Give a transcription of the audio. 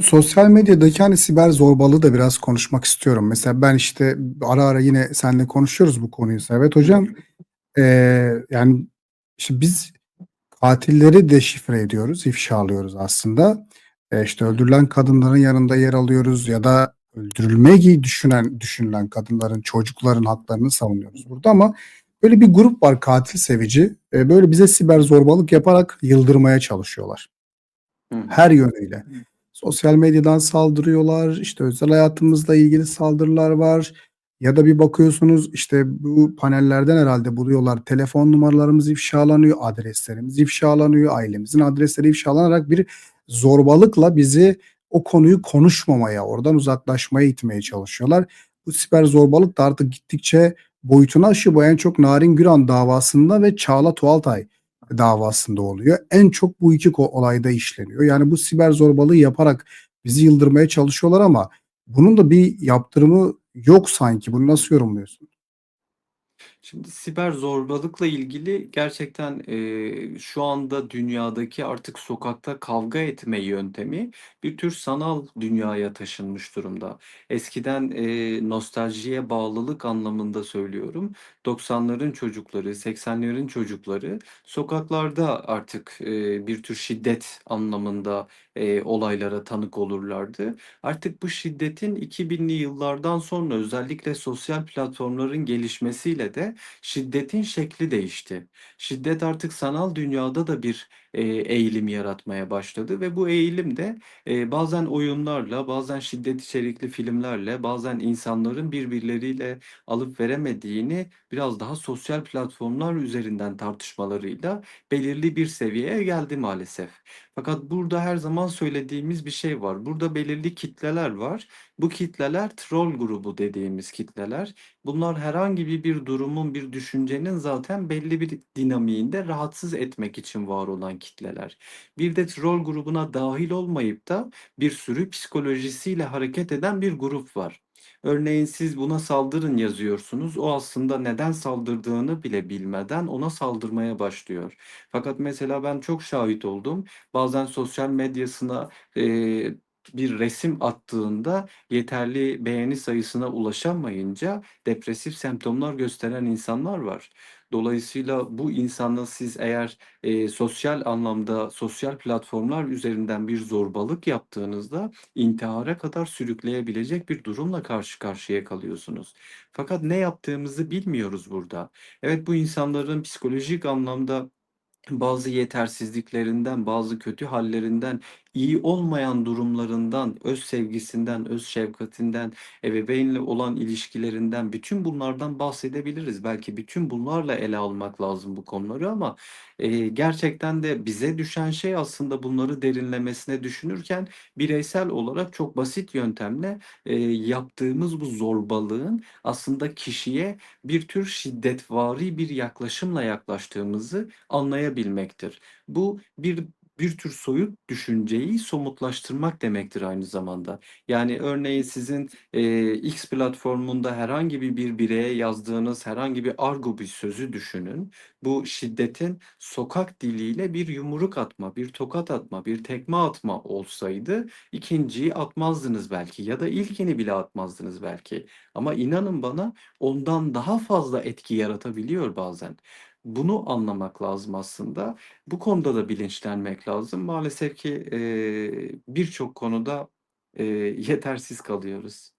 Sosyal medyadaki, hani, siber zorbalığı da biraz konuşmak istiyorum. Mesela ben, işte, ara ara yine seninle konuşuyoruz bu konuyu. Hı hocam, eee, yani, işte, biz katilleri deşifre ediyoruz, ifşalıyoruz aslında. Eee, işte, öldürülen kadınların yanında yer alıyoruz ya da öldürülmeyi düşünen düşünülen kadınların, çocukların haklarını savunuyoruz burada ama böyle bir grup var katil sevici. Eee, böyle bize siber zorbalık yaparak yıldırmaya çalışıyorlar. Her yönüyle. Sosyal medyadan saldırıyorlar, işte, özel hayatımızla ilgili saldırılar var ya da bir bakıyorsunuz, işte, bu panellerden herhâlde buluyorlar, telefon numaralarımız ifşalanıyor, adreslerimiz ifşalanıyor, ailemizin adresleri ifşalanarak bir zorbalıkla bizi o konuyu konuşmamaya, oradan uzaklaşmaya itmeye çalışıyorlar. Bu siber zorbalık da artık gittikçe boyutunu aşıyor. Bu en çok Narin Güran davasında ve Çağla Tuğaltay davasında oluyor. En çok bu 2 ko olayda işleniyor. Yani bu siber zorbalığı yaparak bizi yıldırmaya çalışıyorlar ama bunun da bir yaptırımı yok sanki. Bunu nasıl yorumluyorsun? Şimdi siber zorbalıkla ilgili gerçekten, eee, şu anda dünyadaki artık sokakta kavga etme yöntemi bir tür sanal dünyaya taşınmış durumda. Eskiden, eee, nostaljiye bağlılık anlamında söylüyorum, 90'ların çocukları, 80'lerin çocukları sokaklarda artık, eee, bir tür şiddet anlamında, eee, olaylara tanık olurlardı. Artık bu şiddetin 2000'li yıllardan sonra özellikle sosyal platformların gelişmesiyle de şiddetin şekli değişti. Şiddet artık sanal dünyada da bir, eee, eğilim yaratmaya başladı ve bu eğilim de, eee, bazen oyunlarla, bazen şiddet içerikli filmlerle, bazen insanların birbirleriyle alıp veremediğini biraz daha sosyal platformlar üzerinden tartışmalarıyla belirli bir seviyeye geldi maalesef. Fakat burada her zaman söylediğimiz bir şey var. Burada belirli kitleler var. Bu kitleler troll grubu dediğimiz kitleler. Bunlar herhangi bir bir durumun, bir düşüncenin zaten belli bir dinamiğinde rahatsız etmek için var olan kitleler. Bir de troll grubuna dâhil olmayıp da bir sürü psikolojisiyle hareket eden bir grup var. Örneğin siz buna saldırın yazıyorsunuz. O aslında neden saldırdığını bile bilmeden ona saldırmaya başlıyor. Fakat mesela ben çok şahit oldum. Bazen sosyal medyasına, eee, bir resim attığında yeterli beğeni sayısına ulaşamayınca depresif semptomlar gösteren insanlar var. Dolayısıyla bu insana siz eğer, eee, sosyal anlamda, sosyal platformlar üzerinden bir zorbalık yaptığınızda intihara kadar sürükleyebilecek bir durumla karşı karşıya kalıyorsunuz. Fakat ne yaptığımızı bilmiyoruz burada. Evet, bu insanların psikolojik anlamda bazı yetersizliklerinden, bazı kötü hâllerinden, iyi olmayan durumlarından, öz sevgisinden, öz şefkatinden, ebeveynle olan ilişkilerinden, bütün bunlardan bahsedebiliriz. Belki bütün bunlarla ele almak lazım bu konuları ama, eee, gerçekten de bize düşen şey aslında bunları derinlemesine düşünürken bireysel olarak çok basit yöntemle, eee, yaptığımız bu zorbalığın aslında kişiye bir tür şiddetvari bir yaklaşımla yaklaştığımızı anlayabilmektir. Bu bir bir tür soyut düşünceyi somutlaştırmak demektir aynı zamanda. Yani örneğin sizin, eee, X platformunda herhangi bir bir bireye yazdığınız herhangi bir argo bir sözü düşünün. Bu şiddetin sokak diliyle bir yumruk atma, bir tokat atma, bir tekme atma olsaydı 2'nciyi atmazdınız belki ya da ilkini bile atmazdınız belki. Ama inanın bana ondan daha fazla etki yaratabiliyor bazen. Bunu anlamak lazım aslında. Bu konuda da bilinçlenmek lazım. Maalesef ki, eee, birçok konuda, eee, yetersiz kalıyoruz.